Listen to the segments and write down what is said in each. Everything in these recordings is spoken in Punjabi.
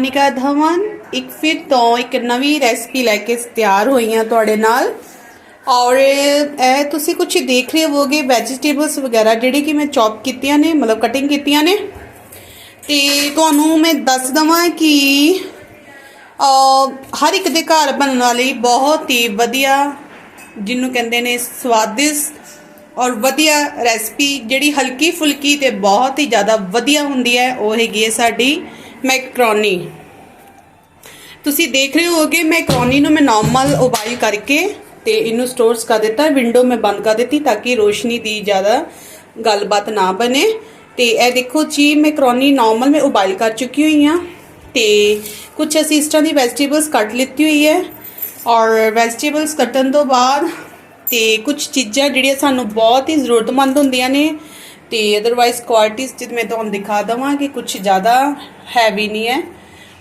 ਮਾਨਿਕਾ ਧਵਨ, ਇੱਕ ਫਿਰ ਤੋਂ ਇੱਕ ਨਵੀਂ ਰੈਸਪੀ ਲੈ ਕੇ ਤਿਆਰ ਹੋਈ ਹਾਂ ਤੁਹਾਡੇ ਨਾਲ। ਔਰ, ਇਹ ਤੁਸੀਂ ਕੁਝ ਦੇਖ ਰਹੇ ਹੋਗੇ ਵੈਜੀਟੇਬਲਸ ਵਗੈਰਾ ਜਿਹੜੇ ਕਿ ਮੈਂ ਚੌਪ ਕੀਤੀਆਂ ਨੇ, ਮਤਲਬ ਕਟਿੰਗ ਕੀਤੀਆਂ ਨੇ। ਤੇ ਤੁਹਾਨੂੰ ਮੈਂ ਦੱਸ ਦਵਾਂ ਕਿ ਹਰ ਇੱਕ ਦੇ ਘਰ ਬਣਨ ਵਾਲੀ ਬਹੁਤ ਹੀ ਵਧੀਆ, ਜਿਹਨੂੰ ਕਹਿੰਦੇ ਨੇ ਸਵਾਦਿਸ਼ਟ ਔਰ ਵਧੀਆ ਰੈਸਪੀ ਜਿਹੜੀ ਹਲਕੀ ਫੁਲਕੀ ਤੇ ਬਹੁਤ ਹੀ ਜ਼ਿਆਦਾ ਵਧੀਆ ਹੁੰਦੀ ਹੈ, ਉਹ ਹੈਗੀ ਹੈ ਸਾਡੀ ਮੈਕਰੋਨੀ। ਤੁਸੀਂ ਦੇਖ ਰਹੇ ਹੋਗੇ ਮੈਕਰੋਨੀ ਨੂੰ ਮੈਂ ਨਾਰਮਲ ਉਬਾਲ ਕਰਕੇ ਤੇ ਇਹਨੂੰ ਸਟੋਰਸ ਕਰ ਦਿੱਤਾ ਵਿੰਡੋ ਮੈਂ ਬੰਦ ਕਰ ਦਿੱਤੀ ਤਾਂ ਕਿ ਰੋਸ਼ਨੀ ਦੀ ਜ਼ਿਆਦਾ ਗੱਲਬਾਤ ਨਾ ਬਣੇ। ਤੇ ਇਹ ਦੇਖੋ ਜੀ, ਮੈਕਰੋਨੀ ਨਾਰਮਲ ਮੈਂ ਉਬਾਲ ਕਰ ਚੁੱਕੀ ਹੋਈ ਹਾਂ ਤੇ ਕੁਝ ਅਸੀਂ ਇਸ ਤਰ੍ਹਾਂ ਦੀ ਵੈਜੀਟੇਬਲਸ ਕੱਟ ਲਿੱਤੀ ਹੋਈ ਹੈ ਔਰ ਵੈਜੀਟੇਬਲਸ ਕੱਟਣ ਤੋਂ ਬਾਅਦ ਤੇ ਕੁਝ ਚੀਜ਼ਾਂ ਜਿਹੜੀਆਂ ਸਾਨੂੰ ਬਹੁਤ ਹੀ ਜ਼ਰੂਰਤਮੰਦ ਹੁੰਦੀਆਂ ਨੇ ਤੇ ਅਦਰਵਾਈਜ਼ ਕੁਆਲਿਟੀਜ਼ ਜਿਵੇਂ ਮੈਂ ਤੁਹਾਨੂੰ ਦਿਖਾ ਦਵਾਂ ਕਿ ਕੁਝ ਜ਼ਿਆਦਾ ਹੈਵੀ ਨਹੀਂ ਹੈ।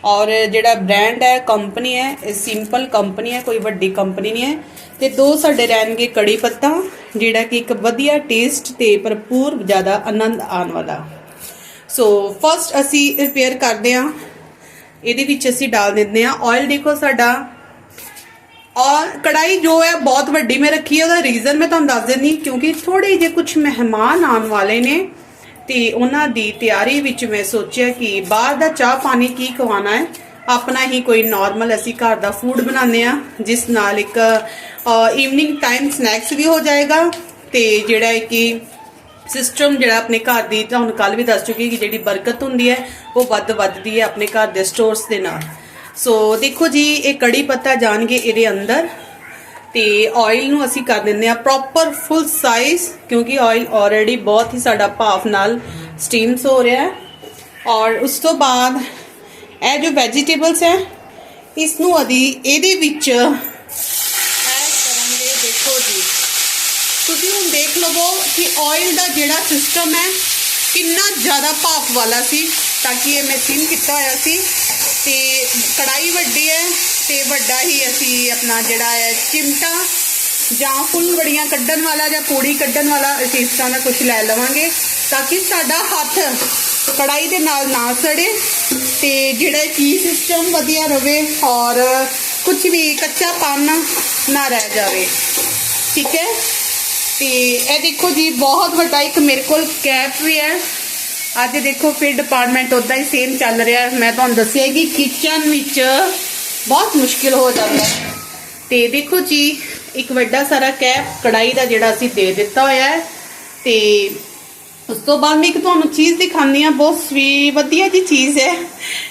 ਔਰ ਜਿਹੜਾ ਬ੍ਰਾਂਡ ਹੈ ਕੰਪਨੀ ਹੈ, ਇਹ ਸਿੰਪਲ ਕੰਪਨੀ ਹੈ, ਕੋਈ ਵੱਡੀ ਕੰਪਨੀ ਨਹੀਂ ਹੈ। ਤੇ ਦੋ ਸਾਡੇ ਰਹਿਣਗੇ ਕੜੀ ਪੱਤਾ, ਜਿਹੜਾ ਕਿ ਇੱਕ ਵਧੀਆ ਟੇਸਟ ਤੇ ਭਰਪੂਰ ਜ਼ਿਆਦਾ ਆਨੰਦ ਆਉਣ ਵਾਲਾ। ਸੋ ਫਸਟ ਅਸੀਂ ਰਿਪੇਅਰ ਕਰਦੇ ਹਾਂ। ਇਹਦੇ ਵਿੱਚ ਅਸੀਂ ਡਾਲ ਦਿੰਦੇ ਹਾਂ। ਆਇਲ ਦੇਖੋ ਸਾਡਾ ਔਰ ਕੜਾਈ ਜੋ ਹੈ ਬਹੁਤ ਵੱਡੀ ਮੈਂ ਰੱਖੀ ਹੈ, ਉਹਦਾ ਰੀਜ਼ਨ ਮੈਂ ਤੁਹਾਨੂੰ ਦੱਸ ਦਿੰਦੀ ਕਿਉਂਕਿ ਥੋੜੇ ਜਿਹੇ ਕੁਝ ਮਹਿਮਾਨ ਆਉਣ ਵਾਲੇ ਨੇ ਤੇ ਉਹਨਾਂ ਦੀ ਤਿਆਰੀ ਵਿੱਚ ਮੈਂ ਸੋਚਿਆ ਕਿ ਬਾਹਰ ਦਾ ਚਾਹ ਪਾਣੀ ਕੀ ਖਵਾਣਾ ਹੈ। ਆਪਣਾ ਹੀ ਕੋਈ ਨਾਰਮਲ ਅਸੀਂ ਘਰ ਦਾ ਫੂਡ ਬਣਾਉਂਦੇ ਆ ਜਿਸ ਨਾਲ ਇੱਕ ਈਵਨਿੰਗ ਟਾਈਮ ਸਨੈਕਸ ਵੀ ਹੋ ਜਾਏਗਾ ਤੇ ਜਿਹੜਾ ਹੈ ਕਿ ਸਿਸਟਮ ਜਿਹੜਾ ਆਪਣੇ ਘਰ ਦੀ, ਤੁਹਾਨੂੰ ਕੱਲ ਵੀ ਦੱਸ ਚੁੱਕੀ ਕਿ ਜਿਹੜੀ ਬਰਕਤ ਹੁੰਦੀ ਹੈ, ਉਹ ਵੱਧ ਵੱਧਦੀ ਹੈ ਆਪਣੇ ਘਰ ਦੇ ਸਟੋਰਸ ਦੇ ਨਾਲ। ਸੋ ਦੇਖੋ ਜੀ, ਇਹ ਕੜੀ ਪੱਤਾ ਜਾਣਗੇ ਇਹਦੇ ਅੰਦਰ। ਤੇ ਆਇਲ ਨੂੰ ਅਸੀਂ ਕਰ ਦਿੰਦੇ ਆ ਪ੍ਰੋਪਰ ਫੁੱਲ ਸਾਈਜ਼ ਕਿਉਂਕਿ ਆਇਲ ਆਲਰੇਡੀ ਬਹੁਤ ਹੀ ਸਾਡਾ ਭਾਫ ਨਾਲ ਸਟੀਮਸ ਹੋ ਰਿਹਾ ਹੈ। ਔਰ ਉਸ ਤੋਂ ਬਾਅਦ ਇਹ ਜੋ ਵੈਜੀਟੇਬਲਸ ਹੈ ਇਸ ਨੂੰ ਅਦੀ ਇਹਦੇ ਵਿੱਚ ਐਡ ਕਰਾਂਗੇ। ਦੇਖੋ ਜੀ, ਤੁਸੀਂ ਹੁਣ ਦੇਖ ਲਵੋ ਕਿ ਆਇਲ ਦਾ ਜਿਹੜਾ ਸਿਸਟਮ ਹੈ, ਕਿੰਨਾ ਜ਼ਿਆਦਾ ਭਾਪ ਵਾਲਾ ਸੀ, ਤਾਂ ਕਿ ਇਹ ਮੈਂ ਸਿਮ ਕੀਤਾ ਹੋਇਆ ਸੀ। ਤੇ ਕੜਾਈ ਵੱਡੀ ਹੈ ਤੇ ਵੱਡਾ ਹੀ ਅਸੀਂ ਆਪਣਾ ਜਿਹੜਾ ਹੈ ਚਿਮਟਾ ਜਾਂ ਫੁੱਲ ਬੜੀਆਂ ਕੱਢਣ ਵਾਲਾ ਜਾਂ ਪੂੜੀ ਕੱਢਣ ਵਾਲਾ ਅਸੀਂ ਇਸ ਤਰ੍ਹਾਂ ਦਾ ਕੁਝ ਲੈ ਲਵਾਂਗੇ ਤਾਂ ਕਿ ਸਾਡਾ ਹੱਥ ਕੜਾਈ ਦੇ ਨਾਲ ਨਾ ਸੜੇ ਤੇ ਜਿਹੜਾ ਕੀ ਸਿਸਟਮ ਵਧੀਆ ਰਵੇ ਔਰ ਕੁਝ ਵੀ ਕੱਚਾ ਪਾਣਾ ਨਾ ਰਹਿ ਜਾਵੇ। ਠੀਕ ਹੈ? ਤੇ ਇਹ ਦੇਖੋ ਜੀ, ਬਹੁਤ ਵੱਡਾ ਇੱਕ ਮੇਰੇ ਕੋਲ ਕੈਪ ਵੀ ਹੈ। ਅੱਜ ਦੇਖੋ ਫਿਰ ਡਿਪਾਰਟਮੈਂਟ ਉਦਾਂ ਹੀ ਸੇਮ ਚੱਲ ਰਿਹਾ। ਮੈਂ ਤੁਹਾਨੂੰ ਦੱਸਿਆ ਕਿ ਕਿਚਨ ਵਿੱਚ ਬਹੁਤ ਮੁਸ਼ਕਿਲ ਹੋ ਜਾਂਦਾ। ਹੈ ਤੇ ਦੇਖੋ ਜੀ, ਇੱਕ ਵੱਡਾ ਸਾਰਾ ਕੈਪ ਕੜਾਈ ਦਾ ਜਿਹੜਾ ਅਸੀਂ ਦੇ ਦਿੱਤਾ ਹੋਇਆ ਹੈ। ਤੇ ਉਸ ਤੋਂ ਬਾਅਦ ਮੈਂ ਇੱਕ ਤੁਹਾਨੂੰ ਚੀਜ਼ ਦਿਖਾਉਂਦੀ ਆ ਬਹੁਤ ਸਵੀ, ਵਧੀਆ ਜੀ ਚੀਜ਼ ਹੈ,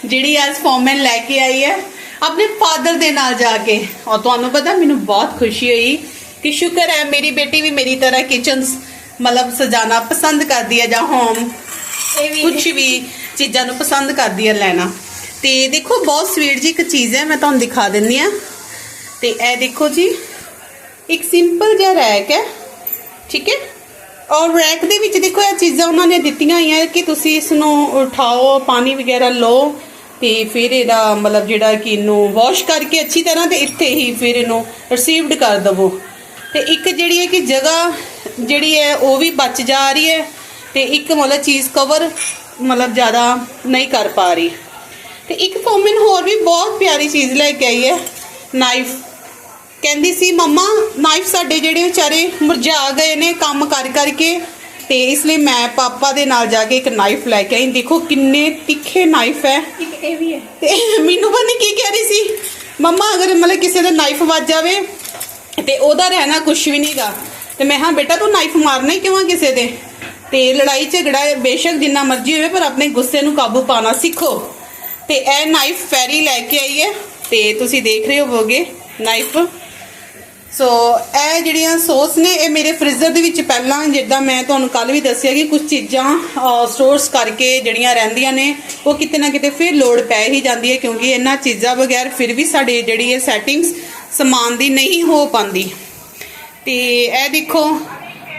ਜਿਹੜੀ ਅੱਜ ਫੋਰਮੈਨ ਲੈ ਕੇ ਆਈ ਹੈ। ਆਪਣੇ ਫਾਦਰ ਦੇ ਨਾਲ ਜਾ ਕੇ। ਔਰ ਤੁਹਾਨੂੰ ਪਤਾ ਮੈਨੂੰ ਬਹੁਤ ਖੁਸ਼ੀ ਹੋਈ ਕਿ ਸ਼ੁਕਰ ਹੈ, ਮੇਰੀ ਬੇਟੀ ਵੀ ਮੇਰੀ ਤਰ੍ਹਾਂ ਕਿਚਨਸ ਮਤਲਬ ਸਜਾਣਾ ਪਸੰਦ ਕਰਦੀ ਹੈ ਜਾਂ ਹੋਮ ਕੁਝ ਵੀ ਚੀਜ਼ਾਂ ਨੂੰ ਪਸੰਦ ਕਰਦੀ ਹੈ ਲੈਣਾ। ਤੇ ਦੇਖੋ, ਬਹੁਤ ਸਵੀਟ ਜੀ ਇੱਕ ਚੀਜ਼ ਹੈ, ਮੈਂ ਤੁਹਾਨੂੰ ਦਿਖਾ ਦਿੰਦੀ ਆ। ਤੇ ਇਹ ਦੇਖੋ ਜੀ, ਇੱਕ ਸਿੰਪਲ ਜਿਹਾ ਰੈਕ ਹੈ, ਠੀਕ ਹੈ? ਔਰ ਰੈਕ ਦੇ ਵਿੱਚ ਦੇਖੋ, ਇਹ ਚੀਜ਼ਾਂ ਉਹਨਾਂ ਨੇ ਦਿੱਤੀਆਂ ਹੋਈਆਂ ਕਿ ਤੁਸੀਂ ਇਸ ਨੂੰ ਉਠਾਓ, ਪਾਣੀ ਵਗੈਰਾ ਲਓ, ਤੇ ਫਿਰ ਇਹਦਾ ਮਤਲਬ ਜਿਹੜਾ ਕਿ ਇਹਨੂੰ ਵਾਸ਼ ਕਰਕੇ ਅੱਛੀ ਤਰ੍ਹਾਂ ਤੇ ਇੱਥੇ ਹੀ ਫਿਰ ਇਹਨੂੰ ਰਿਸੀਵਡ ਕਰ ਦਵੋ। ਤੇ ਇੱਕ ਜਿਹੜੀ ਹੈ ਕਿ ਜਗ੍ਹਾ ਜਿਹੜੀ ਹੈ, ਉਹ ਵੀ ਬਚ ਜਾ ਰਹੀ ਹੈ। ਤੇ ਇੱਕ ਮਤਲਬ ਚੀਜ਼ ਕਵਰ ਮਤਲਬ ਜ਼ਿਆਦਾ ਨਹੀਂ ਕਰ ਪਾ ਰਹੀ। ਤੇ ਇੱਕ ਫੋਮਨ ਹੋਰ ਵੀ ਬਹੁਤ ਪਿਆਰੀ ਚੀਜ਼ ਲੈ ਕੇ ਆਈ ਹੈ ਨਾਈਫ ਕਹਿੰਦੀ ਸੀ ਮੰਮਾ ਨਾਈਫ ਸਾਡੇ ਜਿਹੜੇ ਵਿਚਾਰੇ ਮੁਰਝਾ ਗਏ ਨੇ ਕੰਮ ਕਰ ਕਰਕੇ ਤੇ ਇਸ ਲਈ ਮੈਂ ਪਾਪਾ ਦੇ ਨਾਲ ਜਾ ਕੇ ਇੱਕ ਨਾਈਫ ਲੈ ਕੇ ਆਈ। ਦੇਖੋ ਕਿੰਨੇ ਤਿੱਖੇ ਨਾਈਫ ਹੈ। ਇੱਕ ਇਹ ਵੀ ਹੈ। ਤੇ ਮੈਨੂੰ ਪਤਾ ਨਹੀਂ ਕੀ ਕਹਿ ਰਹੀ ਸੀ। ਮੰਮਾ ਅਗਰ ਮਤਲਬ ਕਿਸੇ ਦੇ ਨਾਈਫ ਵੱਜ ਜਾਵੇ ਤੇ ਉਹਦਾ ਰਹਿਣਾ ਕੁਝ ਵੀ ਨਹੀਂਗਾ ਤੇ ਮੈਂ ਹਾਂ ਬੇਟਾ ਤੂੰ ਨਾਈਫ ਮਾਰਨਾ ਹੀ ਕਿਉਂ ਕਿਸੇ ਦੇ? ਤੇ ਲੜਾਈ ਝਗੜਾ ਬੇਸ਼ੱਕ ਜਿੰਨਾ ਮਰਜ਼ੀ ਹੋਵੇ, ਪਰ ਆਪਣੇ ਗੁੱਸੇ ਨੂੰ ਕਾਬੂ ਪਾਣਾ ਸਿੱਖੋ। ਤੇ ਇਹ ਨਾਈਫ ਫੈਰੀ ਲੈ ਕੇ ਆਈ ਹੈ ਤੇ ਤੁਸੀਂ ਦੇਖ ਰਹੇ ਹੋਵੋਗੇ ਨਾਈਫ ਸੋ ਇਹ ਜਿਹੜੀਆਂ ਸੌਸ ਨੇ, ਇਹ ਮੇਰੇ ਫ੍ਰੀਜ਼ਰ ਦੇ ਵਿੱਚ ਪਹਿਲਾਂ, ਜਿੱਦਾਂ ਮੈਂ ਤੁਹਾਨੂੰ ਕੱਲ ਵੀ ਦੱਸਿਆ ਕਿ ਕੁਝ ਚੀਜ਼ਾਂ ਸਟੋਰਸ ਕਰਕੇ ਜਿਹੜੀਆਂ ਰਹਿੰਦੀਆਂ ਨੇ, ਉਹ ਕਿਤੇ ਨਾ ਕਿਤੇ ਫਿਰ ਲੋਡ ਪੈ ਹੀ ਜਾਂਦੀ ਹੈ, ਕਿਉਂਕਿ ਇਹਨਾਂ ਚੀਜ਼ਾਂ ਬਗੈਰ ਫਿਰ ਵੀ ਸਾਡੇ ਜਿਹੜੀ ਇਹ ਸੈਟਿੰਗਸ ਸਮਾਨ ਦੀ ਨਹੀਂ ਹੋ ਪਾਉਂਦੀ। ਤੇ ਇਹ ਦੇਖੋ,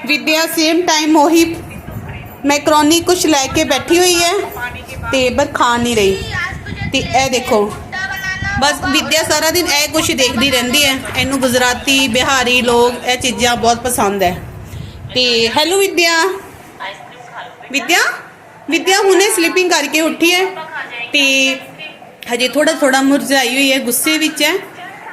ਵਿਦਿਆ ਸੇਮ ਟਾਈਮ ਉਹੀ ਮੈਕਰੋਨੀ ਕੁਛ ਲੈ ਕੇ ਬੈਠੀ ਹੋਈ ਹੈ ਤੇ ਪਰ ਖਾ ਨਹੀਂ ਰਹੀ। ਤੇ ਇਹ ਦੇਖੋ, ਬਸ ਵਿਦਿਆ ਸਾਰਾ ਦਿਨ ਇਹ ਕੁਛ ਦੇਖਦੀ ਰਹਿੰਦੀ ਹੈ। ਇਹਨੂੰ ਗੁਜਰਾਤੀ, ਬਿਹਾਰੀ ਲੋਕ ਇਹ ਚੀਜ਼ਾਂ ਬਹੁਤ ਪਸੰਦ ਹੈ। ਤੇ ਹੈਲੋ ਵਿਦਿਆ। ਵਿਦਿਆ? ਵਿਦਿਆ, ਹੁਣੇ ਸਲੀਪਿੰਗ ਕਰਕੇ ਉੱਠੀ ਹੈ। ਤੇ ਹਜੇ ਥੋੜਾ ਥੋੜਾ ਮੁਰਝਾਈ ਹੋਈ ਹੈ, ਗੁੱਸੇ ਵਿੱਚ ਹੈ।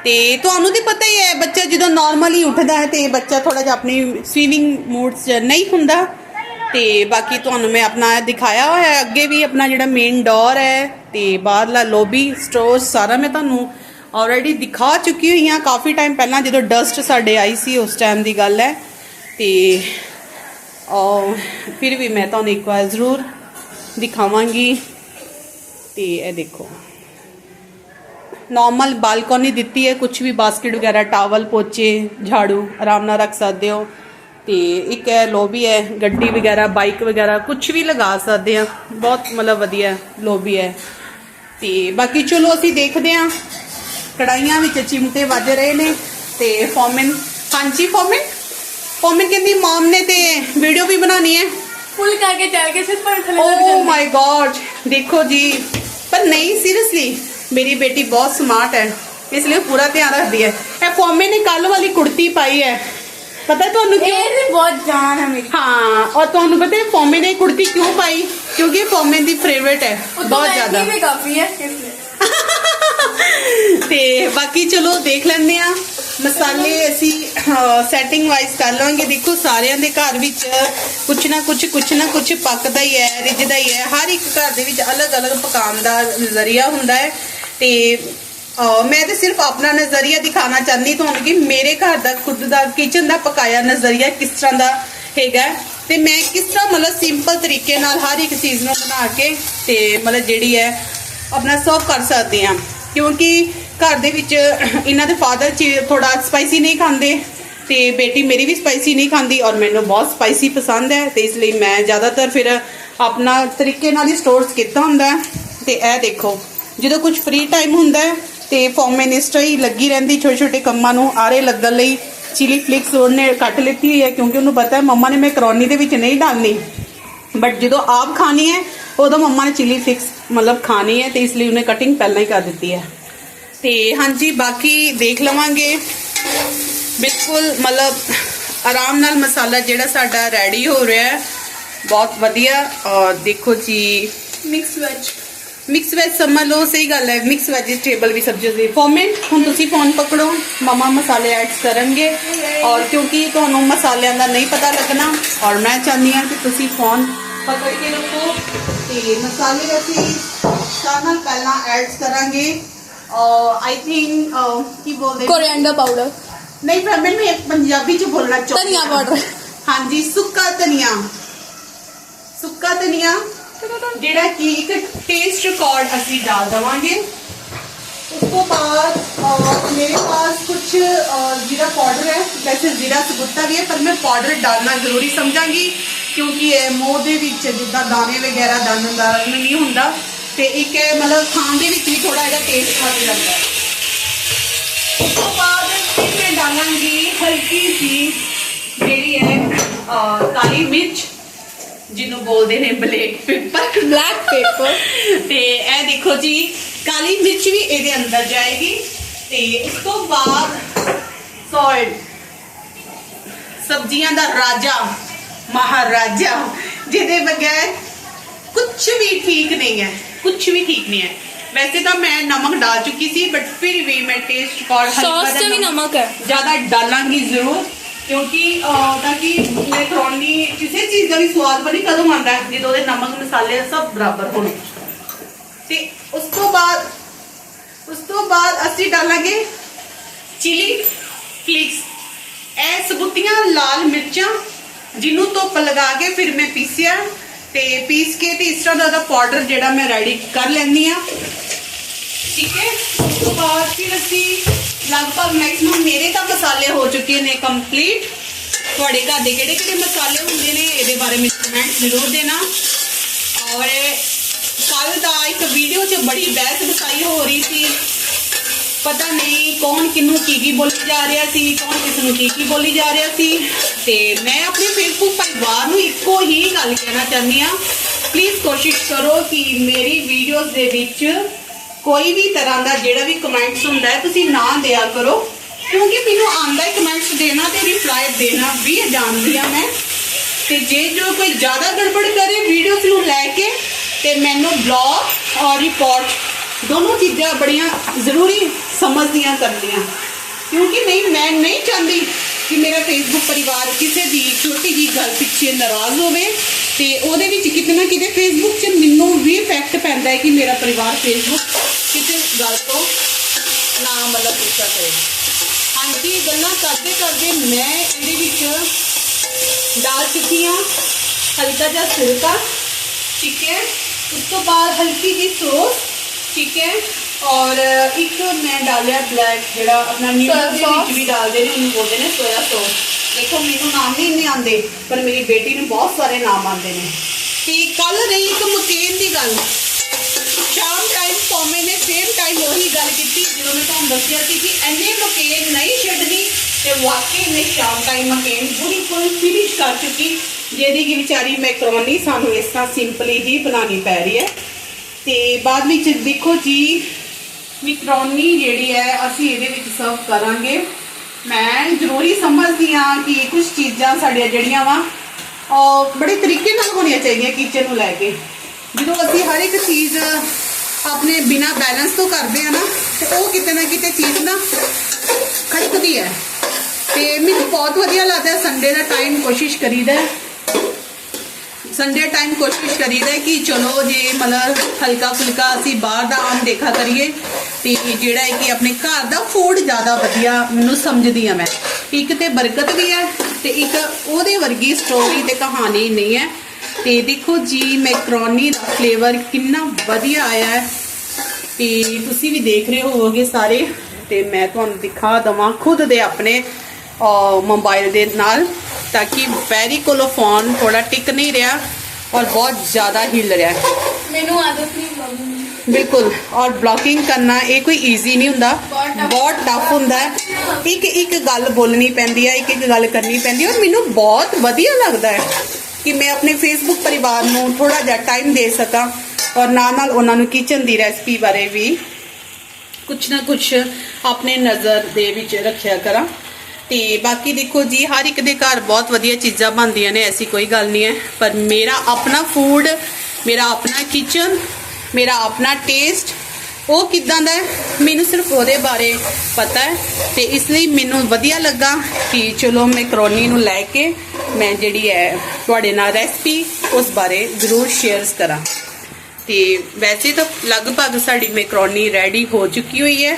ਤੇ ਤੁਹਾਨੂੰ ਤੇ ਪਤਾ ਹੀ ਹੈ, ਬੱਚਾ ਜਦੋਂ ਨਾਰਮਲੀ ਉੱਠਦਾ ਹੈ ਤੇ ਬੱਚਾ ਥੋੜਾ ਜਿਹਾ ਆਪਣੀ ਸਵੀਮਿੰਗ ਮੂਡ 'ਚ ਨਹੀਂ ਹੁੰਦਾ। ਤੇ ਬਾਕੀ ਤੁਹਾਨੂੰ ਮੈਂ ਆਪਣਾ ਦਿਖਾਇਆ ਹੋਇਆ ਹੈ। ਅੱਗੇ ਵੀ ਆਪਣਾ ਜਿਹੜਾ ਮੇਨ ਡੋਰ ਹੈ ਤੇ ਬਾਹਰਲਾ ਲੋਬੀ ਸਟੋਰ ਸਾਰਾ ਮੈਂ ਤੁਹਾਨੂੰ ਆਲਰੇਡੀ ਦਿਖਾ ਚੁੱਕੀ ਹੋਈ ਹਾਂ। ਕਾਫੀ ਟਾਈਮ ਪਹਿਲਾਂ ਜਦੋਂ ਡਸਟ ਸਾਡੇ ਆਈ ਸੀ, ਉਸ ਟਾਈਮ ਦੀ ਗੱਲ ਹੈ। ਤੇ ਔਰ ਫਿਰ ਵੀ ਮੈਂ ਤੁਹਾਨੂੰ ਇੱਕ ਵਾਰ ਜ਼ਰੂਰ ਦਿਖਾਵਾਂਗੀ। ਤੇ ਇਹ ਦੇਖੋ। ਨਾਰਮਲ ਬਾਲਕੋਨੀ ਦਿੱਤੀ ਹੈ। ਕੁਝ ਵੀ ਬਾਸਕਟ ਵਗੈਰਾ ਟਾਵਲ ਪੋਚੇ, ਝਾੜੂ ਆਰਾਮ ਨਾਲ ਰੱਖ ਸਕਦੇ ਹੋ। ਤੇ ਇੱਕ ਹੈ ਲੋਬੀ ਹੈ ਗੱਡੀ ਵਗੈਰਾ ਬਾਈਕ ਵਗੈਰਾ ਕੁਝ ਵੀ ਲਗਾ ਸਕਦੇ ਆ ਬਹੁਤ ਮਤਲਬ ਵਧੀਆ ਲੋਬੀ ਹੈ। ਤੇ ਬਾਕੀ ਚਲੋ ਅਸੀਂ ਦੇਖਦੇ ਆ ਕੜਾਈਆਂ ਵਿੱਚ ਚਿਮਟੇ ਵੱਜ ਰਹੇ ਨੇ ਤੇ ਫੋਮਨ ਹਾਂਜੀ ਫੋਮਨ? ਫੋਮਨ ਕਹਿੰਦੀ ਮਾਮ ਨੇ ਤੇ ਵੀਡੀਓ ਵੀ ਬਣਾਣੀ ਹੈ। ਫੁੱਲ ਕਰਕੇ ਚੱਲ ਕੇ ਸਿਰ ਪਰ ਥੱਲੇ ਲੱਗ ਜਾਂਦਾ। ਓ ਮਾਈ ਗੋਡ ਦੇਖੋ ਜੀ ਪਰ ਨਹੀਂ ਸੀਰੀਅਸਲੀ ਮੇਰੀ ਬੇਟੀ ਬਹੁਤ ਸਮਾਰਟ ਹੈ। ਇਸ ਲਈ ਪੂਰਾ ਧਿਆਨ ਰੱਖਦੀ ਹੈ। ਇਹ ਫੋਮੇ ਨੇ ਕੱਲ ਵਾਲੀ ਕੁੜਤੀ ਪਾਈ ਹੈ। ਪਤਾ ਤੁਹਾਨੂੰ ਕਿਉਂ? ਇਹ ਬਹੁਤ ਜਾਨ ਹੈ ਮੇਰੀ। ਹਾਂ ਔਰ ਤੁਹਾਨੂੰ ਪਤਾ ਹੈ ਫੋਮੇ ਨੇ ਕੁੜਤੀ ਕਿਉਂ ਪਾਈ? ਕਿਉਂਕਿ ਫੋਮੇ ਦੀ ਫੇਵਰਟ ਹੈ ਬਹੁਤ ਜ਼ਿਆਦਾ। ਵੀ ਕਾਫੀ ਹੈ ਤੇ ਬਾਕੀ ਚਲੋ ਦੇਖ ਲੈਂਦੇ ਆ ਮਸਾਲੇ ਅਸੀਂ ਸੈਟਿੰਗ ਵਾਈਜ਼ ਕਰ ਲਵਾਂਗੇ। ਦੇਖੋ ਸਾਰਿਆਂ ਦੇ ਘਰ ਵਿੱਚ ਕੁਛ ਨਾ ਕੁਛ ਕੁਛ ਨਾ ਕੁਛ ਪੱਕਦਾ ਹੀ ਹੈ ਰਿੱਝਦਾ ਹੀ ਹੈ। ਹਰ ਇੱਕ ਘਰ ਦੇ ਵਿੱਚ ਅਲੱਗ-ਅਲੱਗ ਪਕਾਉਣ ਦਾ ਜ਼ਰੀਆ ਹੁੰਦਾ ਹੈ। ਤੇ ਮੈਂ ਤੇ ਸਿਰਫ ਆਪਣਾ ਨਜ਼ਰੀਆ ਦਿਖਾਣਾ ਚਾਹੁੰਦੀ ਤੁਹਾਨੂੰ ਕਿ ਮੇਰੇ ਘਰ ਦਾ ਖੁਦ ਦਾ ਕਿਚਨ ਦਾ ਪਕਾਇਆ ਨਜ਼ਰੀਆ ਕਿਸ ਤਰ੍ਹਾਂ ਦਾ ਹੈਗਾ ਹੈ ਤੇ ਮੈਂ ਕਿਸ ਤਰ੍ਹਾਂ ਮਤਲਬ ਸਿੰਪਲ ਤਰੀਕੇ ਨਾਲ ਹਰ ਇੱਕ ਚੀਜ਼ ਨੂੰ ਬਣਾ ਕੇ ਤੇ ਮਤਲਬ ਜਿਹੜੀ ਹੈ ਆਪਣਾ ਸਰਵ ਕਰ ਸਕਦੇ ਹਾਂ ਕਿਉਂਕਿ ਘਰ ਦੇ ਵਿੱਚ ਇਹਨਾਂ ਦੇ ਫਾਦਰ ਚ ਥੋੜਾ ਸਪਾਈਸੀ ਨਹੀਂ ਖਾਂਦੇ ਤੇ ਬੇਟੀ ਮੇਰੀ ਵੀ ਸਪਾਈਸੀ ਨਹੀਂ ਖਾਂਦੀ ਔਰ ਮੈਨੂੰ ਬਹੁਤ ਸਪਾਈਸੀ ਪਸੰਦ ਹੈ ਤੇ ਇਸ ਲਈ ਮੈਂ ਜ਼ਿਆਦਾਤਰ ਫਿਰ ਆਪਣਾ ਤਰੀਕੇ ਨਾਲ ਹੀ ਸਟੋਰਸ ਕੀਤਾ ਹੁੰਦਾ ਹੈ। ਤੇ ਇਹ ਦੇਖੋ, ਜਦੋਂ ਕੁਝ ਫ੍ਰੀ ਟਾਈਮ ਹੁੰਦਾ ਤੇ ਫੋਮ ਮਿਨਿਸਟਰ ਹੀ ਲੱਗੀ ਰਹਿੰਦੀ ਛੋਟੇ ਛੋਟੇ ਕੰਮਾਂ ਨੂੰ ਆਰੇ ਲੱਗਣ ਲਈ ਚਿਲੀ ਫਲਿਕਸ ਉਹਨੇ ਕੱਟ ਲਿੱਤੀ ਹੋਈ ਹੈ, ਕਿਉਂਕਿ ਉਹਨੂੰ ਪਤਾ ਹੈ, ਮੰਮਾ ਨੇ ਮੈਂ ਕਰੋਨੀ ਦੇ ਵਿੱਚ ਨਹੀਂ ਡਾਲਨੀ ਬਟ ਜਦੋਂ ਆਪ ਖਾਣੀ ਹੈ, ਉਦੋਂ ਮੰਮਾ ਨੇ ਚਿਲੀ ਫਲਿਕਸ ਮਤਲਬ ਖਾਣੀ ਹੈ ਤੇ ਇਸ ਲਈ ਉਹਨੇ ਕਟਿੰਗ ਪਹਿਲਾਂ ਹੀ ਕਰ ਦਿੱਤੀ ਹੈ। ਤੇ ਹਾਂਜੀ, ਬਾਕੀ ਦੇਖ ਲਵਾਂਗੇ। ਬਿਲਕੁਲ ਮਤਲਬ ਆਰਾਮ ਨਾਲ ਮਸਾਲਾ ਜਿਹੜਾ ਸਾਡਾ ਰੈਡੀ ਹੋ ਰਿਹਾ ਹੈ। ਬਹੁਤ ਵਧੀਆ। ਔਰ ਦੇਖੋ ਜੀ ਮਿਕਸ ਵੈਜ ਮਿਕਸ ਵੈਜ ਸਮਝ ਲਓ ਸਹੀ ਗੱਲ ਹੈ ਮਿਕਸ ਵੈਜੀਟੇਬਲ ਵੀ ਸਬਜ਼ੀ ਦੀ ਫੋਰਮੈਂਟ ਹੁਣ ਤੁਸੀਂ ਫੋਨ ਪਕੜੋ ਮਮਾ ਮਸਾਲੇ ਐਡ ਕਰਨਗੇ ਔਰ ਕਿਉਂਕਿ ਤੁਹਾਨੂੰ ਮਸਾਲਿਆਂ ਦਾ ਨਹੀਂ ਪਤਾ ਲੱਗਣਾ ਔਰ ਮੈਂ ਚਾਹੁੰਦੀ ਹਾਂ ਕਿ ਤੁਸੀਂ ਫੋਨ ਪਕੜ ਕੇ ਰੱਖੋ ਤੇ ਮਸਾਲੇ ਅਸੀਂ ਸਾਰਿਆਂ ਨਾਲ ਪਹਿਲਾਂ ਐਡ ਕਰਾਂਗੇ ਔਰ ਆਈ ਥਿੰਕ ਕੀ ਬੋਲਦੇ ਕੋਰੀਐਂਡਰ ਪਾਊਡਰ ਨਹੀਂ ਪਰ ਮੈਂ ਪੰਜਾਬੀ ਚ ਬੋਲਣਾ ਚਾਹੁੰਦੀ ਧਨੀਆ ਪਾਊਡਰ ਹਾਂਜੀ ਸੁੱਕਾ ਧਨੀਆ ਸੁੱਕਾ ਧਨੀਆ ਜਿਹੜਾ ਕਿ ਇੱਕ ਟੇਸਟ ਰਿਕਾਰਡ ਅਸੀਂ ਡਾਲ ਦਵਾਂਗੇ। ਉਸ ਤੋਂ ਬਾਅਦ ਅਹ, ਮੇਰੇ ਪਾਸ ਕੁਝ ਜ਼ੀਰਾ ਪਾਊਡਰ ਹੈ। ਵੈਸੇ ਜ਼ੀਰਾ ਸਬੂਤਾ ਵੀ ਹੈ ਪਰ ਮੈਂ ਪਾਊਡਰ ਡਾਲਣਾ ਜ਼ਰੂਰੀ ਸਮਝਾਂਗੀ ਕਿਉਂਕਿ ਇਹ ਮੂੰਹ ਦੇ ਵਿੱਚ ਜਿੱਦਾਂ ਦਾਣੇ ਵਗੈਰਾ ਦਾਣੇ ਦਾ ਨਹੀਂ ਹੁੰਦਾ। ਤੇ ਇੱਕ ਇਹ ਮਤਲਬ ਖਾਣ ਦੇ ਵਿੱਚ ਵੀ ਥੋੜਾ ਇਹਦਾ ਟੇਸਟ ਵੱਧ ਜਾਂਦਾ ਹੈ। ਉਸ ਤੋਂ ਬਾਅਦ ਫਿਰ ਮੈਂ ਡਾਲਾਂਗੀ ਹਲਕੀ ਸੀ ਜਿਹੜੀ ਹੈ ਅਹ, ਕਾਲੀ ਮਿਰਚ। ਜਿਹਨੂੰ ਬੋਲਦੇ ਨੇ ਬਲੈਕ ਪੇਪਰ। ਬਲੈਕ ਪੇਪਰ ਤੇ ਇਹ ਦੇਖੋ ਜੀ ਕਾਲੀ ਮਿਰਚ ਵੀ ਇਹਦੇ ਅੰਦਰ ਜਾਏਗੀ ਤੇ ਉਸ ਤੋਂ ਬਾਅਦ ਸਾਲਟ ਸਬਜ਼ੀਆਂ ਦਾ ਰਾਜਾ ਮਹਾਰਾਜਾ ਜਿਹਦੇ ਬਗੈਰ ਕੁਝ ਵੀ ਠੀਕ ਨਹੀਂ ਹੈ ਕੁਝ ਵੀ ਠੀਕ ਨਹੀਂ ਹੈ। ਵੈਸੇ ਤਾਂ ਮੈਂ ਨਮਕ ਡਾਲ ਚੁੱਕੀ ਸੀ ਬਟ ਫਿਰ ਵੀ ਮੈਂ ਟੇਸਟ ਕੋਲ ਹਲਕਾ ਜ਼ਿਆਦਾ ਡਾਲਾਂਗੀ ਜ਼ਰੂਰ। ਕਿਉਂਕਿ ਤਾਂ ਕਿ ਮੈਕਰੋਨੀ ਕਿਸੇ ਚੀਜ਼ ਦਾ ਵੀ ਸਵਾਦ ਬਣੀ, ਕਦੋਂ ਆਉਂਦਾ ਹੈ? ਜਦੋਂ ਉਹਦੇ ਨਮਕ, ਮਸਾਲੇ ਸਭ ਬਰਾਬਰ ਹੋਣ। ਤੇ ਉਸ ਤੋਂ ਬਾਅਦ, ਉਸ ਤੋਂ ਬਾਅਦ ਅਸੀਂ ਡਾਲਾਂਗੇ ਚਿਲੀ ਫਲਿਕਸ। ਇਹ ਸਬੂਤੀਆਂ ਲਾਲ ਮਿਰਚਾਂ, ਜਿਹਨੂੰ ਧੁੱਪ ਲਗਾ ਕੇ ਫਿਰ ਮੈਂ ਪੀਸਿਆ ਤੇ ਪੀਸ ਕੇ ਤੇ ਇਸ ਤਰ੍ਹਾਂ ਦਾ ਉਹਦਾ ਪਾਊਡਰ ਜਿਹੜਾ ਮੈਂ ਰੈਡੀ ਕਰ ਲੈਂਦੀ ਆ ਠੀਕ ਹੈ? ਉਸ ਤੋਂ ਬਾਅਦ ਫਿਰ ਅਸੀਂ ਲਗਭਗ ਮੈਕਸਿਮਮ ਮੇਰੇ ਤਾਂ ਮਸਾਲੇ ਹੋ ਚੁੱਕੇ ਨੇ ਕੰਪਲੀਟ ਤੁਹਾਡੇ ਘਰ ਦੇ ਕਿਹੜੇ ਕਿਹੜੇ ਮਸਾਲੇ ਹੁੰਦੇ ਨੇ, ਇਹਦੇ ਬਾਰੇ ਮੈਨੂੰ ਕਮੈਂਟ ਜ਼ਰੂਰ ਦੇਣਾ। ਔਰ ਕੱਲ ਦਾ ਇੱਕ ਵੀਡੀਓ 'ਚ ਬੜੀ ਬਹਿਸ ਬਸਾਈ ਹੋ ਰਹੀ ਸੀ। ਪਤਾ ਨਹੀਂ ਕੌਣ ਕਿਹਨੂੰ ਕੀ ਕੀ ਬੋਲੀ ਜਾ ਰਿਹਾ ਸੀ, ਕੌਣ ਕਿਸ ਨੂੰ ਕੀ ਕੀ ਬੋਲੀ ਜਾ ਰਿਹਾ ਸੀ। ਤੇ ਮੈਂ ਆਪਣੇ ਫੇਸਬੁੱਕ ਪਰਿਵਾਰ ਨੂੰ ਇੱਕੋ ਹੀ ਗੱਲ ਕਹਿਣਾ ਚਾਹੁੰਦੀ ਆ ਪਲੀਜ਼ ਕੋਸ਼ਿਸ਼ ਕਰੋ ਕਿ ਮੇਰੀ ਵੀਡੀਓਜ਼ ਦੇ ਵਿੱਚ ਕੋਈ ਵੀ ਤਰ੍ਹਾਂ ਦਾ ਜਿਹੜਾ ਵੀ ਕਮੈਂਟਸ ਹੁੰਦਾ ਹੈ, ਤੁਸੀਂ ਨਾ ਦਿਆ ਕਰੋ। ਕਿਉਂਕਿ ਮੈਨੂੰ ਆਂਦਾ ਹੈ ਕਮੈਂਟਸ ਦੇਣਾ ਤੇ ਰਿਪਲਾਈ ਦੇਣਾ ਵੀ ਜਾਣਦੀ ਆ ਮੈਂ। ਤੇ ਜੇ ਜੋ ਕੋਈ ਜ਼ਿਆਦਾ ਗੜਬੜ ਕਰੇ ਵੀਡੀਓਜ਼ ਨੂੰ ਲੈ ਕੇ ਤੇ ਮੈਨੂੰ ਬਲੌਗ ਔਰ ਰਿਪੋਰਟ ਦੋਨੋਂ ਚੀਜ਼ਾਂ ਬੜੀਆਂ ਜ਼ਰੂਰੀ ਸਮਝਦੀਆਂ ਕਰਨੀਆਂ ਕਿਉਂਕਿ ਨਹੀਂ, ਮੈਂ ਨਹੀਂ ਚਾਹੁੰਦੀ ਕਿ ਮੇਰਾ ਫੇਸਬੁੱਕ ਪਰਿਵਾਰ ਕਿਸੇ ਦੀ, ਛੋਟੀ ਜੀ ਗੱਲ ਪਿੱਛੇ ਨਾਰਾਜ਼ ਹੋਵੇ। ਤੇ ਉਹਦੇ ਵਿੱਚ ਕਿਤੇ ਨਾ ਕਿਤੇ ਫੇਸਬੁੱਕ 'ਚ ਮੈਨੂੰ ਵੀ ਇਫੈਕਟ ਪੈਂਦਾ ਹੈ ਕਿ ਮੇਰਾ ਪਰਿਵਾਰ ਫੇਸਬੁੱਕ ਕਿਸੇ ਗੱਲ ਤੋਂ ਨਾ ਮਤਲਬ ਗੁੱਸਾ ਕਰੇ। ਹਾਂਜੀ ਗੱਲਾਂ ਕਰਦੇ ਕਰਦੇ ਮੈਂ ਇਹਦੇ ਵਿੱਚ ਡਾਲ ਚੁੱਕੀ ਹਾਂ। ਹਲਕਾ ਜਿਹਾ ਸਿਰਕਾ ਠੀਕ ਹੈ? ਉਸ ਤੋਂ ਬਾਅਦ ਹਲਕੀ ਜਿਹੀ ਸੌਸ ਠੀਕ ਹੈ? ਔਰ ਇੱਕ ਮੈਂ ਡਾਲਿਆ ਬਲੈਕ ਜਿਹੜਾ ਆਪਣਾ ਨਿਊਡਲ ਦੇ Soya ਵਿੱਚ ਵੀ ਡਾਲਦੇ ਨੇ ਉਹਨੂੰ ਬੋਲਦੇ ਨੇ ਸੋਇਆ ਸੌਸ ਦੇਖੋ, ਮੈਨੂੰ ਨਾਮ ਨਹੀਂ ਇੰਨੇ ਆਉਂਦੇ, ਪਰ ਮੇਰੀ ਬੇਟੀ ਨੂੰ ਬਹੁਤ ਸਾਰੇ ਨਾਮ ਆਉਂਦੇ ਨੇ। ਤੇ ਕੱਲ ਰਹੀ ਇੱਕ ਮਕੇਨ ਦੀ ਗੱਲ। ਸ਼ਾਮ ਟਾਈਮ ਪੌਮੇ ਨੇ ਸੇਮ ਟਾਈਮ ਉਹੀ ਗੱਲ ਕੀਤੀ, ਜਦੋਂ ਮੈਂ ਤੁਹਾਨੂੰ ਦੱਸਿਆ ਸੀ ਕਿ ਐਨੇ ਮਕੇਨ ਨਹੀਂ ਛੱਡਣੀ, ਤੇ ਵਾਕਈ ਨੇ ਸ਼ਾਮ ਟਾਈਮ ਮਕੇਨ ਬਿਲਕੁਲ ਫਿਨਿਸ਼ ਕਰ ਚੁੱਕੀ, ਜਿਹਦੀ ਕਿ ਵਿਚਾਰੀ ਮੈਕਰੋਨੀ ਸਾਨੂੰ ਇਸ ਤਰ੍ਹਾਂ ਸਿੰਪਲੀ ਹੀ ਬਣਾਉਣੀ ਪੈ ਰਹੀ ਹੈ। ਤੇ ਬਾਅਦ ਵਿੱਚ ਦੇਖੋ ਜੀ ਮੈਕਰੋਨੀ ਜਿਹੜੀ ਹੈ, ਅਸੀਂ ਇਹਦੇ ਵਿੱਚ ਸਰਵ ਕਰਾਂਗੇ। ਮੈਂ ਜ਼ਰੂਰੀ ਸਮਝਦੀ ਹਾਂ ਕਿ ਕੁਝ ਚੀਜ਼ਾਂ ਸਾਡੀਆਂ ਜਿਹੜੀਆਂ ਵਾ, ਉਹ ਬੜੇ ਤਰੀਕੇ ਨਾਲ ਹੋਣੀਆਂ ਚਾਹੀਦੀਆਂ ਕਿਚਨ ਨੂੰ ਲੈ ਕੇ। ਜਦੋਂ ਅਸੀਂ ਹਰ ਇੱਕ ਚੀਜ਼ ਆਪਣੇ ਬਿਨਾ ਬੈਲੈਂਸ ਤੋਂ ਕਰਦੇ ਆ ਨਾ, ਤੇ ਉਹ ਕਿਤੇ ਨਾ ਕਿਤੇ ਚੀਜ਼ ਨਾ ਖੜਕਦੀ ਹੈ। ਤੇ ਮੈਨੂੰ ਬਹੁਤ ਵਧੀਆ ਲੱਗਦਾ ਸੰਡੇ ਦਾ ਟਾਈਮ ਕੋਸ਼ਿਸ਼ ਕਰੀਦਾ ਹੈ। ਸੰਡੇ ਟਾਈਮ ਕੋਸ਼ਿਸ਼ ਕਰੀਦਾ ਕਿ ਚਲੋ ਜੇ ਮਤਲਬ ਹਲਕਾ ਫੁਲਕਾ ਅਸੀਂ ਬਾਹਰ ਦਾ ਆਮ ਦੇਖਾ ਕਰੀਏ ਤੇ ਜਿਹੜਾ ਹੈ ਕਿ ਆਪਣੇ ਘਰ ਦਾ ਫੂਡ ਜ਼ਿਆਦਾ ਵਧੀਆ ਮੈਨੂੰ ਸਮਝਦੀ ਆ ਮੈਂ। ਇੱਕ ਤੇ ਬਰਕਤ ਵੀ ਹੈ ਤੇ ਇੱਕ ਉਹਦੇ ਵਰਗੀ ਸਟੋਰੀ ਤੇ ਕਹਾਣੀ ਨਹੀਂ ਹੈ। ਤੇ ਦੇਖੋ ਜੀ, ਮੈਕਰੋਨੀ ਦਾ ਫਲੇਵਰ ਕਿੰਨਾ ਵਧੀਆ ਆਇਆ ਹੈ। ਤੇ ਤੁਸੀਂ ਵੀ ਦੇਖ ਰਹੇ ਹੋਵੋਗੇ ਸਾਰੇ। ਤੇ ਮੈਂ ਤੁਹਾਨੂੰ ਦਿਖਾ ਦਵਾਂ ਖੁਦ ਦੇ ਆਪਣੇ ਮੋਬਾਈਲ ਦੇ ਨਾਲ ਤਾਂ ਕਿ ਵੈਰੀ ਕੋਲੋਂ ਫੋਨ ਥੋੜਾ ਟਿਕ ਨਹੀਂ ਰਿਹਾ ਔਰ ਬਹੁਤ ਜ਼ਿਆਦਾ ਹਿੱਲ ਰਿਹਾ ਮੈਨੂੰ ਆਦਤ ਨਹੀਂ ਲੱਗਦੀ ਬਿਲਕੁਲ। ਔਰ ਬਲੌਕਿੰਗ ਕਰਨਾ ਇਹ ਕੋਈ ਈਜ਼ੀ ਨਹੀਂ ਹੁੰਦਾ। ਬਹੁਤ ਟਫ ਹੁੰਦਾ। ਇੱਕ ਇੱਕ ਗੱਲ ਬੋਲਣੀ ਪੈਂਦੀ ਹੈ ਇੱਕ ਇੱਕ ਗੱਲ ਕਰਨੀ ਪੈਂਦੀ ਹੈ ਔਰ ਮੈਨੂੰ ਬਹੁਤ ਵਧੀਆ ਲੱਗਦਾ ਹੈ ਕਿ ਮੈਂ ਆਪਣੇ ਫੇਸਬੁੱਕ ਪਰਿਵਾਰ ਨੂੰ ਥੋੜਾ ਜਿਹਾ ਟਾਈਮ ਦੇ ਸਕਾਂ। ਔਰ ਨਾਲ ਨਾਲ ਉਹਨਾਂ ਨੂੰ ਕਿਚਨ ਦੀ ਰੈਸਪੀ ਬਾਰੇ ਵੀ ਕੁਛ ਨਾ ਕੁਛ ਆਪਣੇ ਨਜ਼ਰ ਦੇ ਵਿੱਚ ਰੱਖਿਆ ਕਰਾਂ। ਤੇ ਬਾਕੀ ਦੇਖੋ ਜੀ, ਹਰ ਇੱਕ ਦੇ ਘਰ ਬਹੁਤ ਵਧੀਆ ਚੀਜ਼ਾਂ ਬਣਦੀਆਂ ਨੇ, ਐਸੀ ਕੋਈ ਗੱਲ ਨਹੀਂ ਹੈ। ਪਰ ਮੇਰਾ ਆਪਣਾ ਫੂਡ ਮੇਰਾ ਆਪਣਾ ਕਿਚਨ ਮੇਰਾ ਆਪਣਾ ਟੇਸਟ ਉਹ ਕਿਦਾਂ ਦਾ ਮੈਨੂੰ ਸਿਰਫ ਉਹਦੇ ਬਾਰੇ ਪਤਾ ਹੈ ਤੇ ਇਸ ਲਈ ਮੈਨੂੰ ਵਧੀਆ ਲੱਗਾ ਕਿ ਚਲੋ ਮੈਕਰੋਨੀ ਨੂੰ ਲੈ ਕੇ ਮੈਂ ਜਿਹੜੀ ਹੈ ਤੁਹਾਡੇ ਨਾਲ ਰੈਸਪੀ ਉਸ ਬਾਰੇ ਜ਼ਰੂਰ ਸ਼ੇਅਰਸ ਕਰਾਂ। ਤੇ ਵੈਸੇ ਤਾਂ ਲਗਭਗ ਸਾਡੀ ਮੈਕਰੋਨੀ ਰੈਡੀ ਹੋ ਚੁੱਕੀ ਹੋਈ ਹੈ।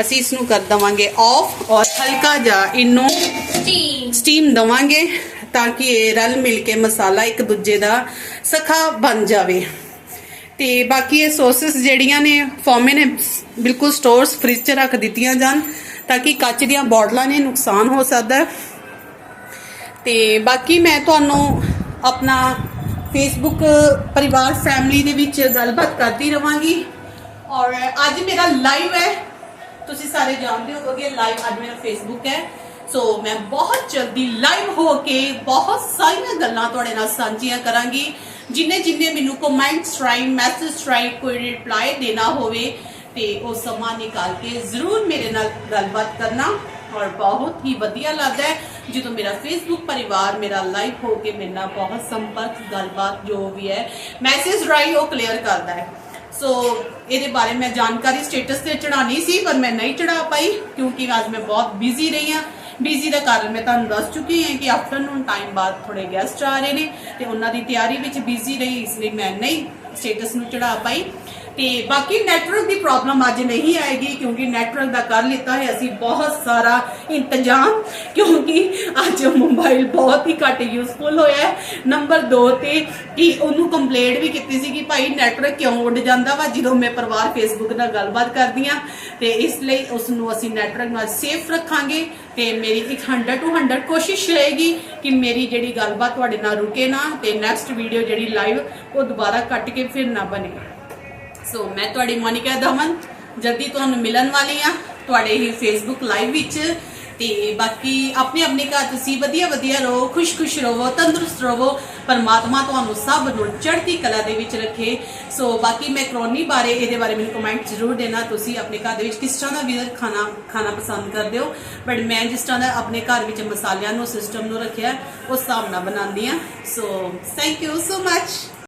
ਅਸੀਂ ਇਸ ਨੂੰ ਕਰ ਦਵਾਂਗੇ ਆਫ ਔਰ ਹਲਕਾ ਜਿਹਾ ਇਹਨੂੰ ਸਟੀਮ ਸਟੀਮ ਦਵਾਂਗੇ ਤਾਂ ਕਿ ਇਹ ਰਲ ਮਿਲ ਕੇ ਮਸਾਲਾ ਇੱਕ ਦੂਜੇ ਦਾ ਸਖਾ ਬਣ ਜਾਵੇ। ਤੇ ਬਾਕੀ ਇਹ ਸੌਸਸ ਜਿਹੜੀਆਂ ਨੇ, ਫੋਮੇ ਨੇ, ਬਿਲਕੁਲ ਸਟੋਰਸ ਫ੍ਰਿਜ 'ਚ ਰੱਖ ਦਿੱਤੀਆਂ ਜਾਣ ਤਾਂ ਕਿ ਕੱਚ ਦੀਆਂ ਬੋਟਲਾਂ ਨੇ ਨੁਕਸਾਨ ਹੋ ਸਕਦਾ ਹੈ। ਤੇ ਬਾਕੀ ਮੈਂ ਤੁਹਾਨੂੰ ਆਪਣਾ ਫੇਸਬੁੱਕ ਪਰਿਵਾਰ ਫੈਮਿਲੀ ਦੇ ਵਿੱਚ ਗੱਲਬਾਤ ਕਰਦੀ ਰਵਾਂਗੀ। ਔਰ ਅੱਜ ਮੇਰਾ ਲਾਈਵ ਹੈ। ਤੁਸੀਂ ਸਾਰੇ ਜਾਣਦੇ ਹੋਵੋਗੇ ਲਾਈਵ ਅੱਜ ਮੇਰਾ ਫੇਸਬੁੱਕ ਹੈ। ਸੋ ਮੈਂ ਬਹੁਤ ਜਲਦੀ ਲਾਈਵ ਹੋ ਕੇ ਬਹੁਤ ਸਾਰੀਆਂ ਗੱਲਾਂ ਤੁਹਾਡੇ ਨਾਲ ਸਾਂਝੀਆਂ ਕਰਾਂਗੀ। ਜਿੰਨੇ ਜਿੰਨੇ ਮੈਨੂੰ ਕਮੈਂਟਸ ਰਾਈ ਮੈਸੇਜ ਰਾਈ ਕੋਈ ਰਿਪਲਾਈ ਦੇਣਾ ਹੋਵੇ, ਤੇ ਉਹ ਸਮਾਂ ਨਿਕਾਲ ਕੇ ਜ਼ਰੂਰ ਮੇਰੇ ਨਾਲ ਗੱਲਬਾਤ ਕਰਨਾ। ਔਰ ਬਹੁਤ ਹੀ ਵਧੀਆ ਲੱਗਦਾ ਹੈ, ਜਦੋਂ ਮੇਰਾ ਫੇਸਬੁੱਕ ਪਰਿਵਾਰ, ਮੇਰਾ ਲਾਈਵ ਹੋ ਕੇ ਮੇਰੇ ਨਾਲ ਬਹੁਤ ਸੰਪਰਕ, ਗੱਲਬਾਤ ਜੋ ਵੀ ਹੈ ਮੈਸੇਜ ਰਾਈ ਉਹ ਕਲੀਅਰ ਕਰਦਾ ਹੈ। ਸੋ ਇਹਦੇ ਬਾਰੇ ਮੈਂ ਜਾਣਕਾਰੀ ਸਟੇਟਸ ਤੇ ਚੜਾਣੀ ਸੀ, ਪਰ ਮੈਂ ਨਹੀਂ ਚੜਾ ਪਾਈ, ਕਿਉਂਕਿ ਅੱਜ ਮੈਂ ਬਹੁਤ ਬਿਜ਼ੀ ਰਹੀ ਹਾਂ। ਬਿਜ਼ੀ ਦਾ ਕਾਰਨ ਮੈਂ ਤੁਹਾਨੂੰ ਦੱਸ ਚੁੱਕੀ ਹਾਂ ਕਿ ਆਫਟਰਨੂਨ ਟਾਈਮ ਬਾਅਦ ਥੋੜੇ ਗੈਸਟ ਆ ਰਹੇ ਨੇ ਤੇ ਉਹਨਾਂ ਦੀ ਤਿਆਰੀ ਵਿੱਚ ਬਿਜ਼ੀ ਰਹੀ, ਇਸ ਲਈ ਮੈਂ ਨਹੀਂ ਸਟੇਟਸ ਨੂੰ ਚੜਾ ਪਾਈ। ਤੇ ਬਾਕੀ ਨੈਟਵਰਕ ਦੀ ਪ੍ਰੋਬਲਮ ਅੱਜ ਨਹੀਂ ਆਏਗੀ, ਕਿਉਂਕਿ ਨੈਟਵਰਕ ਦਾ ਕਰ ਲਿੱਤਾ ਹੈ ਅਸੀਂ ਬਹੁਤ ਸਾਰਾ ਇੰਤਜ਼ਾਮ, ਕਿਉਂਕਿ ਅੱਜ ਮੋਬਾਈਲ ਬਹੁਤ ਹੀ ਘੱਟ ਯੂਜ਼ਫੁਲ ਹੋਇਆ ਹੈ। ਨੰਬਰ 2 ਤੇ ਕਿ ਉਹਨੂੰ ਕੰਪਲੇਂਟ ਵੀ ਕੀਤੀ ਸੀ ਕਿ ਭਾਈ ਨੈਟਵਰਕ ਕਿਉਂ ਉੱਡ ਜਾਂਦਾ ਵਾ, ਜਦੋਂ ਮੈਂ ਪਰਿਵਾਰ ਫੇਸਬੁੱਕ ਨਾਲ ਗੱਲਬਾਤ ਕਰਦੀ ਆ ਤੇ ਇਸ ਲਈ ਉਸ ਨੂੰ ਅਸੀਂ ਨੈਟਵਰਕ ਨਾਲ ਸੇਫ ਰੱਖਾਂਗੇ ਤੇ ਮੇਰੀ ਇੱਕ 100 ਟੂ 100 ਕੋਸ਼ਿਸ਼ ਰਹੇਗੀ ਕਿ ਮੇਰੀ ਜਿਹੜੀ ਗੱਲਬਾਤ ਤੁਹਾਡੇ ਨਾਲ ਰੁਕੇ ਨਾ ਤੇ ਨੈਕਸਟ ਵੀਡੀਓ ਜਿਹੜੀ ਲਾਈਵ ਉਹ ਦੁਬਾਰਾ ਕੱਟ ਕੇ ਫਿਰ ਨਾ ਬਣੇ। ਸੋ ਮੈਂ ਤੁਹਾਡੀ ਮੋਨਿਕਾ ਦਮਨ, ਜਲਦੀ ਤੁਹਾਨੂੰ ਮਿਲਣ ਵਾਲੀ ਆ ਤੁਹਾਡੇ ਹੀ ਫੇਸਬੁੱਕ ਲਾਈਵ ਵਿੱਚ। ਤੇ ਬਾਕੀ ਆਪਣੇ ਆਪਣੇ ਘਰ ਤੁਸੀਂ ਵਧੀਆ ਵਧੀਆ ਰਹੋ ਖੁਸ਼-ਖੁਸ਼ ਰਹੋ, ਤੰਦਰੁਸਤ ਰਹੋ, ਪਰਮਾਤਮਾ ਤੁਹਾਨੂੰ ਸਭ ਨੂੰ ਚੜ੍ਹਦੀ ਕਲਾ ਦੇ ਵਿੱਚ ਰੱਖੇ। ਸੋ ਬਾਕੀ ਮੈਂ ਕਰੋਨੀ ਬਾਰੇ ਇਹਦੇ ਬਾਰੇ ਮੈਨੂੰ ਕਮੈਂਟ ਜ਼ਰੂਰ ਦੇਣਾ। ਤੁਸੀਂ ਆਪਣੇ ਘਰ ਦੇ ਵਿੱਚ ਕਿਸ ਤਰ੍ਹਾਂ ਦਾ ਵੀ ਖਾਣਾ ਖਾਣਾ ਪਸੰਦ ਕਰਦੇ ਹੋ? ਬਟ ਮੈਂ ਜਿਸ ਤਰ੍ਹਾਂ ਦਾ ਆਪਣੇ ਘਰ ਵਿੱਚ ਮਸਾਲਿਆਂ ਨੂੰ ਸਿਸਟਮ ਨੂੰ ਰੱਖਿਆ, ਉਸ ਹਿਸਾਬ ਨਾਲ ਬਣਾਉਂਦੀ ਆ so thank you so much